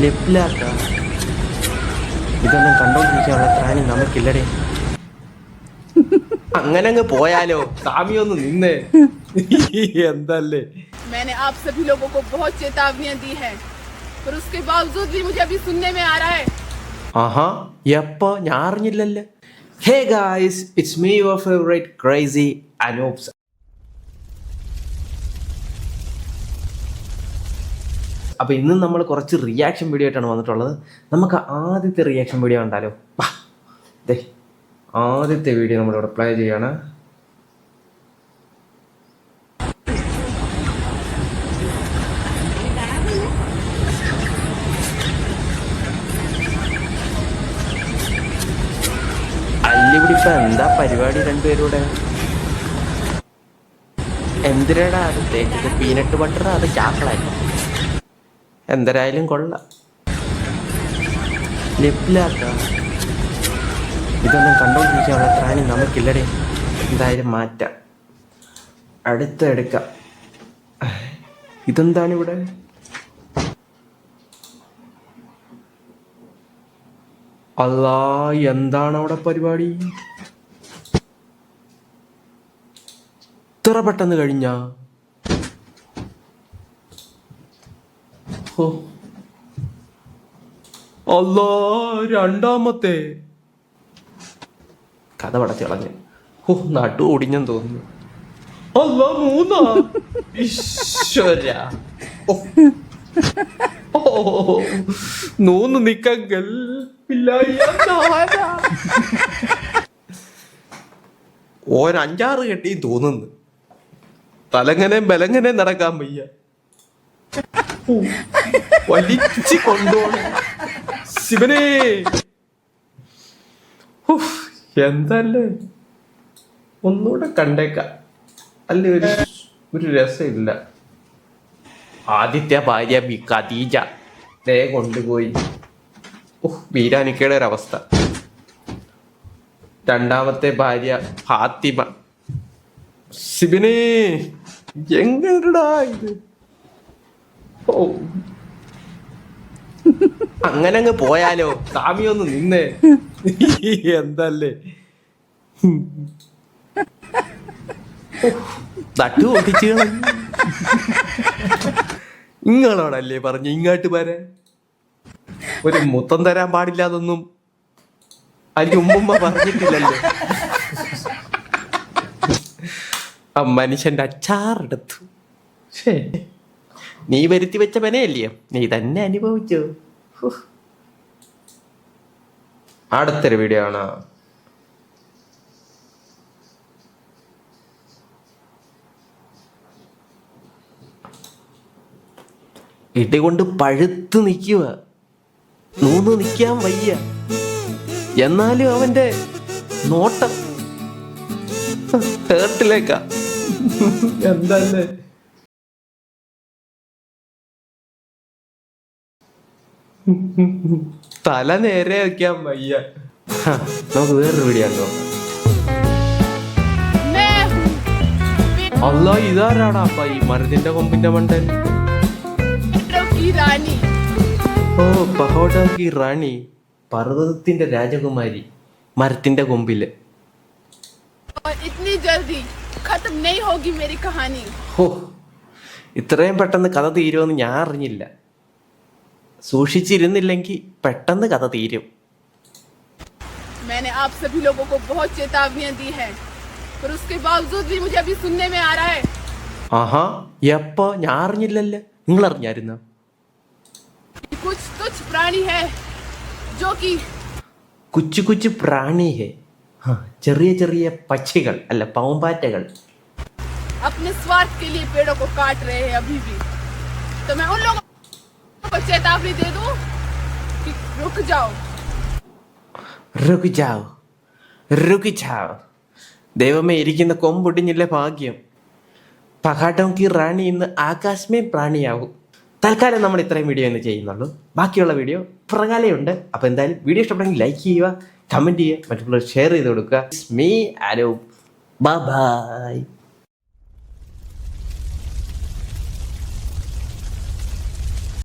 ലിപ്ലാക്ക ഇതൊന്നും കണ്ടോണ്ടിരിക്കാനുള്ള ത്രാണി നമുക്കില്ലടേ അങ്ങനെ അങ്ങ് പോയാലോ സ്വാമി ഒന്ന് നിന്നേ എന്തല്ലേ मैंने आप सभी लोगों को बहुत चेतावनियां दी हैं पर उसके बावजूद भी मुझे अभी सुनने में आ रहा है ആഹാ എപ്പോ ഞാൻ അറിഞ്ഞില്ലല്ലോ hey guys it's me your favourite crazy അനൂപ്സ് അപ്പോൾ ഇന്ന് നമ്മൾ കുറച്ച് റിയാക്ഷൻ വീഡിയോ ആയിട്ടാണ് വന്നിട്ടുള്ളത്. നമുക്ക് ആദ്യത്തെ റിയാക്ഷൻ വീഡിയോ കണ്ടാലോ. ദേ ആദ്യത്തെ വീഡിയോ നമ്മൾ പ്ലേ ചെയ്യാണ്. അല്ലിവിടെ എന്താ പരിപാടി രണ്ടുപേരൂടെ? എന്തിനാടാ അത്? തേച്ചത് പീനട്ട് ബട്ടർ അത് ചാക്കളായി എന്തരായാലും കൊള്ളാം. ലിപ്ലാക്ക ഇതൊന്നും കണ്ടുകൊണ്ടിരിക്കാനുള്ള ത്രാണി നമുക്കില്ലടേ. എന്തായാലും മാറ്റാം. അടുത്ത എടുക്കാം. ഇതെന്താണ് ഇവിടെ അല്ലാ എന്താണ് അവിടെ പരിപാടി? ഇത്ര പെട്ടെന്ന് കഴിഞ്ഞ? അല്ലാ രണ്ടാമത്തെ. കഥ പടച്ച് കളഞ്ഞു. ഓ നട്ടു ഓടിഞ്ഞു തോന്നുന്നു. അല്ല മൂന്നാ. ഈശ്വര. ഓ. ഓ നൂന്ന് നിക്കങ്കൽ ഒരഞ്ചാറ് കെട്ടി തോന്നുന്നു. തലങ്ങനെ ബലങ്ങനെ നടക്കാൻ വയ്യ. ഓ, വലിച്ച് കൊണ്ടുപോണം ശിവനേ എന്തല്ലേ ഒന്നുകൂടെ കണ്ടേക്കാം അല്ലേ ഒരു ഒരു രസമില്ല. ആദ്യത്തെ ഭാര്യ ബി ഖദീജ ദേ കൊണ്ടുപോയി. ഓഹ് വീരാനിക്കയുടെ ഒരവസ്ഥ രണ്ടാമത്തെ ഭാര്യ ഫാത്തിമ. സിബിനി എങ്ങനെടാ ഇത്? അങ്ങനെ അങ്ങ് പോയാലോ? സ്വാമി ഒന്ന് നിന്നേ. എന്തല്ലേ? തട്ടു ഒട്ടിച്ചു ഇങ്ങളോടല്ലേ പറഞ്ഞു ഇങ്ങോട്ട് വരെ? ഒരു മുത്തം തരാൻ പാടില്ലാതൊന്നും അതിന്റെ ഉമ്മുമ്മ പറഞ്ഞിട്ടില്ലല്ലോ. ആ മനുഷ്യന്റെ അച്ചാറെടുത്തു. ഛേ, നീ വരുത്തി വെച്ച പനയല്ലേ? നീ തന്നെ അനുഭവിച്ചു. അടുത്തൊരു വീഡിയോ ആണ്. ഇടികൊണ്ട് പഴുത്ത് നിൽക്കുക. നൂന്ന് നിൽക്കാൻ വയ്യ. എന്നാലും അവന്റെ നോട്ടം ഹേർട്ടിലേക്കാ എന്തല്ലേ? തല നേരെ വെക്കാൻ വയ്യ. നമുക്ക് വേറൊരു വീഡിയോ അല്ല ഇതാരാടാ അപ്പ ഈ മരത്തിന്റെ കൊമ്പിന്റെ മണ്ടൻ? ഓ പഹോട്ടി റാണി. പർവതത്തിന്റെ രാജകുമാരി മരത്തിന്റെ കൊമ്പിൽ. ഇത്രയും പെട്ടെന്ന് കഥ തീരുമെന്ന് ഞാൻ അറിഞ്ഞില്ല. സൂക്ഷിച്ചിരുന്നില്ലെങ്കിൽ പെട്ടെന്ന് കഥ തീരും मैंने आप सभी लोगों को बहुत चेतावनियां दी हैं पर उसके बावजूद भी मुझे अभी सुनने में आ रहा है ആഹാ എപ്പോ ഞാൻ അറിഞ്ഞില്ലല്ലോ നിങ്ങൾ അറിഞ്ഞായിരുന്നോ कि कुछ तुच्छ प्राणी है जो कि കുച്ചു കുച്ചു പ്രാണി ഹേ ഹാ, ചെറിയ ചെറിയ പക്ഷികൾ അല്ല പാമ്പാറ്റകൾ अपने स्वार्थ के लिए पेड़ों को काट रहे हैं अभी भी तो मैं उन लोगों को चेतावनी दे दूं कि रुक जाओ റുകി ജാവ് റുകി ജാവ് ദൈവമേ ഇരിക്കുന്ന കൊമ്പൊടിഞ്ഞില്ല ഭാഗ്യം പഹാട്ടോങ്കി റാണി ഇന്ന് ആകാശമേ പ്രാണിയാവും തൽക്കാലം നമ്മൾ ഇത്രയും വീഡിയോ ഇന്ന് ചെയ്യുന്നുള്ളൂ ബാക്കിയുള്ള വീഡിയോ പുറകാലെയുണ്ട് അപ്പോൾ എന്തായാലും വീഡിയോ ഇഷ്ടപ്പെടുമെങ്കിൽ ലൈക്ക് ചെയ്യുക കമൻറ്റ് ചെയ്യുക മറ്റുള്ളവർ ഷെയർ ചെയ്ത് കൊടുക്കുക മീ ആരോ ബൈ